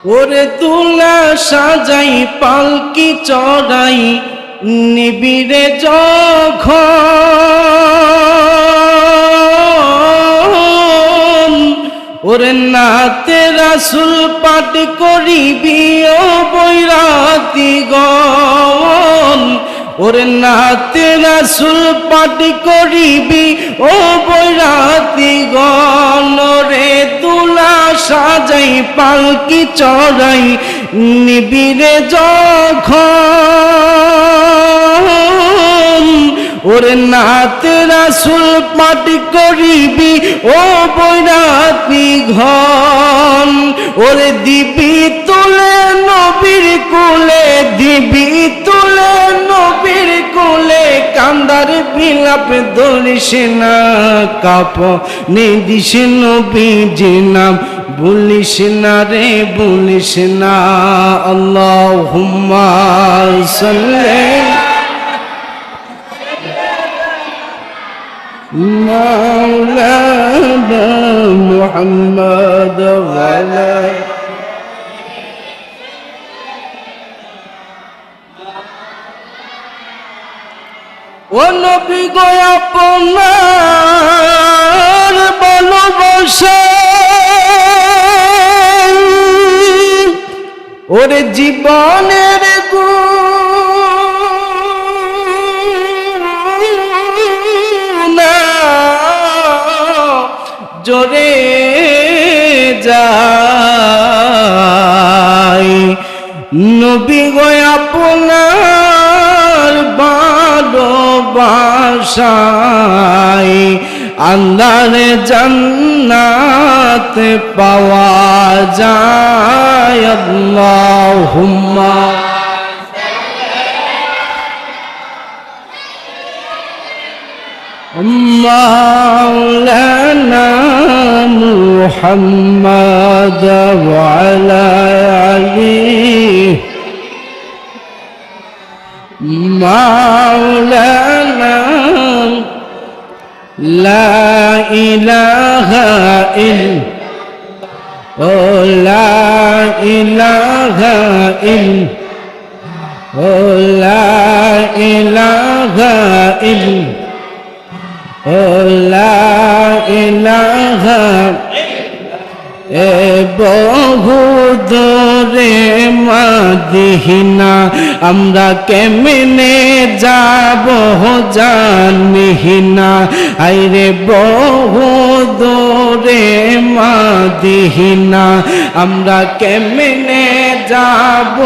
ওরে তুলা সাজাই, পালকি চড়াই, নিবিড়ে যখ ওরে নাতে রাসুল পাঠ করিবি ও বৈরাতি গন ওরে নাতে রাসুল পাঠ করিবি, ও বৈরাতি গন রে তুলা সাজাই, পালকি চড়াই নিবিড়ে যখন। ওরে নাতে রাসুল পাঠ করিবি, ও বৈরাতি ঘন ওরে দিবি তুলে, নবীর কুলে দিবি কান্দার বিলাপ ধরিস না কাপ নিদিস নবীজি নাম বলিস না রে বলিস না আল্লাহ হুম্মা সাল্লাল্লাহু مولانا محمد وعلى ও নবী গো আপনার জীবনের গু জোরে যায়। নবী গয়া পোনা ভালোবাসায় আল্লাহর জান্নাত পাওয়া যায় আল্লাহুম্মা مولانا محمد وعلى عليه মাওলানা, লা ইলাহা ইল ও লা ইলাহা ইল ও লা ইলাহা ইল ও লা ইলাহা এ বহু আমরা কেমনে যাব জানিহিনা? আইরে বহু মা মাদিহিনা আমরা কেমনে যাব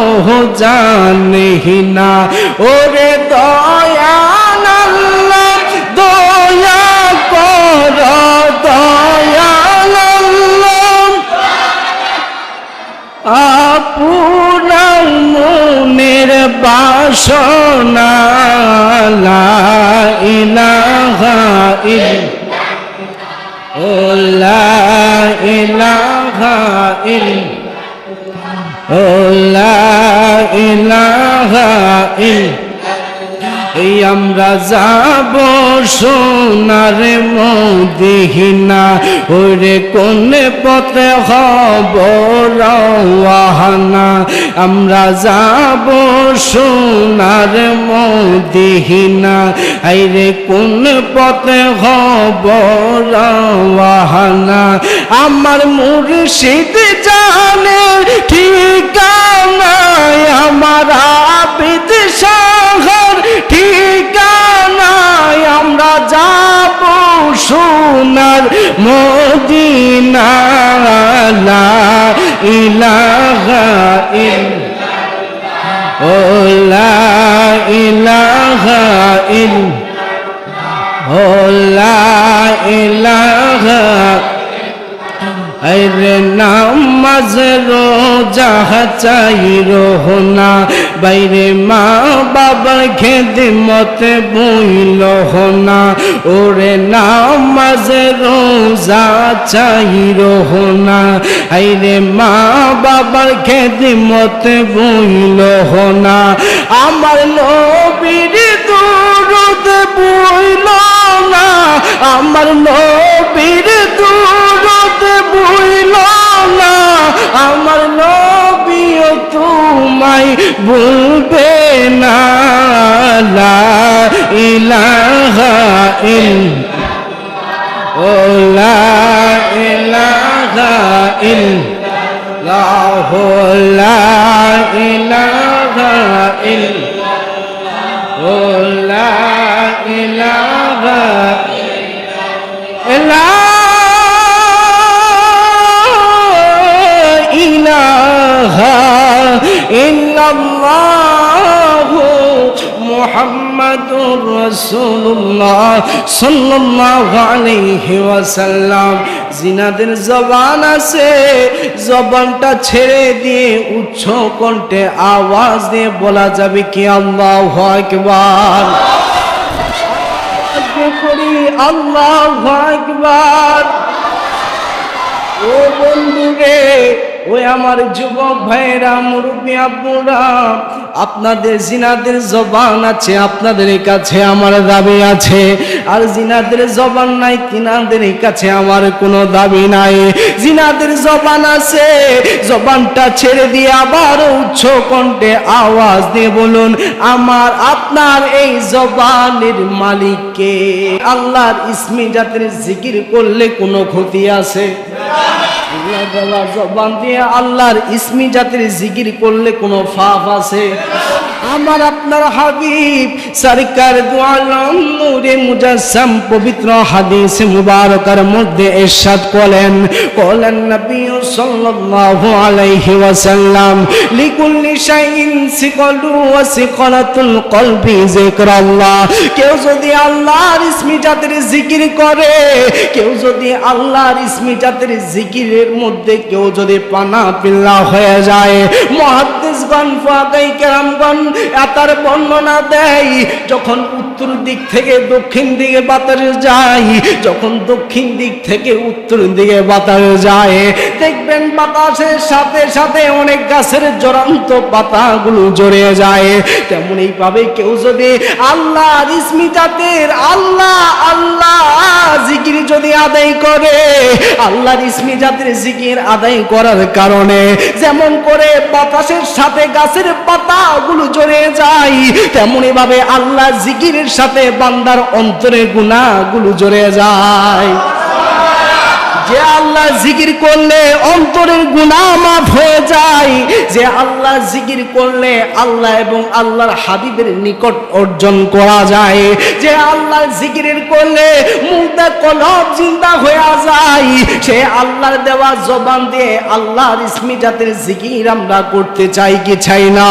জানিহীনা? ওরে দয়াল বাসনা ইলাহা ইল্লা ইলাহা ইল্লা। এই আমরা যাব সোনার মদিহিনা ওরে কোন পথে হব রওয়ানা। আমরা যাব সোনার মদিহিনা আইরে কোন পথে হব রওয়ানা। আমার মুর্শিদ জানে ঠিকানা আমার আবিদ শহর ঠিকানায় আমরা যাব সোনার মদিনা ইলাহা ইল্লা ইলাহা ইল্লা ও লা ইলাহা নামাজ রোজা চাই রোহনা বাইরে মা বাবার খেদমত বইল না ওরে নামাজ রোজা চাই রোহনা আইরে মা বাবার খেদমত বইল না আমার নবীর দুরুদ বইল না। আমার নবীর দুরুদ বইল না। আমার নবীও তোমায় ভুলবে না লা ইলাহা ইল্লাল্লাহ ও লা ইলাহা লা ইলাহা ইল্লাল্লাহ ও ইল্লাল্লাহু মুহাম্মাদুর রাসূলুল্লাহ সাল্লাল্লাহু আলাইহি ওয়াসাল্লাম। জিনাদের জবান আছে, জবানটা ছেড়ে দিয়ে উচ্চ কণ্ঠে আওয়াজ দিয়ে বলা যাবে কি আল্লাহু আকবার। করি, আল্লাহু আকবার। ও বন্ধু রে ওই আমার যুবক ভাইরা, মুরব্বী আব্বুরা, আপনাদের জিনাদের জবান আছে, আপনাদের কাছে আমার দাবি আছে। আর জিনাদের জবান নাই, তিনাদের কাছে আমার কোনো দাবি নাই। জিনাদের জবান আছে, জবানটা ছেড়ে দিয়ে আবার উচ্চ কণ্ঠে আওয়াজ দিয়ে বলুন, আমার, আপনার এই জবানের মালিককে আল্লাহর ইসমি জাতের জিকির করলে কোনো ক্ষতি আছে? আল্লাহ জবান দিয়ে আল্লাহর ইসমি জাতির জিকির করলে কোনো ফাফ আছে? আমার আপনার হাবিব, সরকার দোয়ালম নূরে মুজাসসাম পবিত্র হাদিস মুবারকার মধ্যে ইরশাদ করেন কলেন নবী সাল্লাল্লাহু আলাইহি ওয়াসাল্লাম, লিকুল্লি শাইইন সিকালু ওয়া সিকালাতুল কলবি যিকরাল্লাহ। কেউ যদি আল্লাহর ইসমি জাতির জিকির করে, কেউ যদি আল্লাহর ইসমি জাতির জিকিরের মধ্যে কেউ যদি পানা পিল্লা হয়ে যায় মহাদ্দেশগণ ফাকাই কেরামগণ তার বর্ণনা দেয়, যখন উত্তর দিক থেকে দক্ষিণ দিকে বাতাস যায়, যখন দক্ষিণ দিক থেকে উত্তর দিকে বাতাস যায়, দেখবেন বাতাসের সাথে সাথে অনেক গাছের জড়ান্ত পাতাগুলো জড়ে যায়। তেমনই ভাবে কেউ যদি আল্লাহ ইসমি আল্লাহ আল্লাহ জিকির যদি আদায় করে, আল্লাহর ইসমি জিকির আদায় করার কারণে যেমন করে বাতাসের সাথে গাছের পাতাগুলো জড়ে যায়, তেমনি ভাবে আল্লাহ জিকিরের সাথে বান্দার অন্তরে গুণাগুলো জড়ে যায়। যে আল্লাহ জিকির করলে অন্তরের গুণা মাফ হয়ে যায়, যে আল্লাহ জিকির করলে আল্লাহ এবং আল্লাহর হাবিবের নিকট অর্জন করা যায়, যে আল্লাহ জিকিরের করলে মুদ্রা কলব জিন্দা হয়ে যায়, সে আল্লাহর দেওয়া জবান দিয়ে আল্লাহর ইসমি জাতের জিকির আমরা করতে চাই কি চাই না?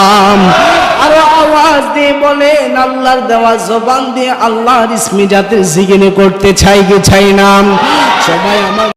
আরও আওয়াজ দিয়ে বলেন, আল্লাহর দেওয়া জবান দিয়ে আল্লাহর ইসমি জাতের জিকির করতে চাই কি চাই না? সবাই আমার